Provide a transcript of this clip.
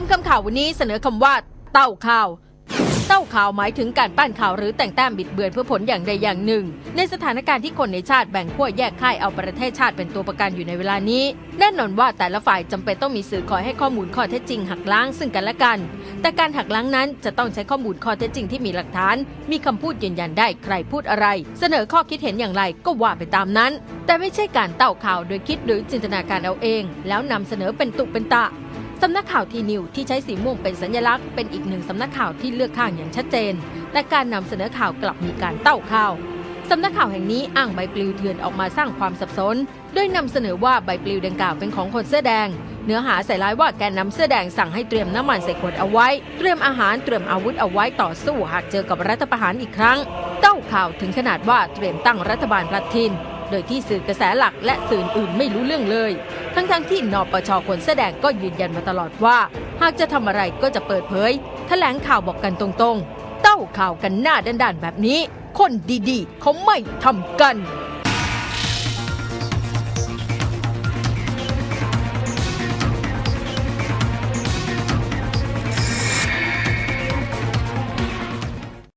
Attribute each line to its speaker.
Speaker 1: มคำข่าววันนี้เสนอคำว่า เต้าข่าว เต้าข่าวหมายถึงการปั้นข่าวหรือแต่งแต้มบิดเบือนเพื่อผลอย่างใดอย่างหนึ่ง ในสถานการณ์ที่คนในชาติแบ่งขั้วแยกค่ายเอาประเทศชาติเป็นตัวประกันอยู่ในเวลานี้ แน่นอนว่าแต่ละฝ่ายจำเป็นต้องมีสื่อคอยให้ข้อมูลข้อเท็จจริงหักล้างซึ่งกันและกัน แต่การหักล้างนั้นจะต้องใช้ข้อมูลข้อเท็จจริงที่มีหลักฐาน มีคำพูดยืนยันได้ใครพูดอะไร เสนอข้อคิดเห็นอย่างไรก็ว่าไปตามนั้น แต่ไม่ใช่การเต้าข่าวโดยคิดหรือจินตนาการเอาเอง แล้วนำเสนอเป็นตุเป็นตะ สำนักข่าวทีนิวที่ใช้สีม่วงเป็นสัญลักษณ์เป็นอีกหนึ่งสำนักข่าวที่เลือกข้างอย่างชัดเจน แต่การนำเสนอข่าวกลับมีการเต้าข่าวสำนักข่าวแห่งนี้อ้างใบปลิวเถื่อนออกมาสร้างความสับสน โดยนำเสนอว่าใบปลิวดังกล่าวเป็นของคนเสื้อแดง เนื้อหาใส่ร้ายว่าแกนนำเสื้อแดงสั่งให้เตรียมน้ำมันใส่ขวดเอาไว้ เตรียมอาหารเตรียมอาวุธเอาไว้ต่อสู้หากเจอกับรัฐประหารอีกครั้ง เต้าข่าวถึงขนาดว่าเตรียมตั้งรัฐบาลพลัดทิน โดยที่สื่อกระแสหลักและสื่ออื่นไม่รู้เรื่องเลย ทั้งๆที่นปชคนแสดงก็ยืนยันมาตลอดว่า หากจะทำอะไรก็จะเปิดเผย แถลงข่าวบอกกันตรงๆ เต้าข่าวกันหน้าด้านๆแบบนี้ คนดีๆเขาไม่ทำกัน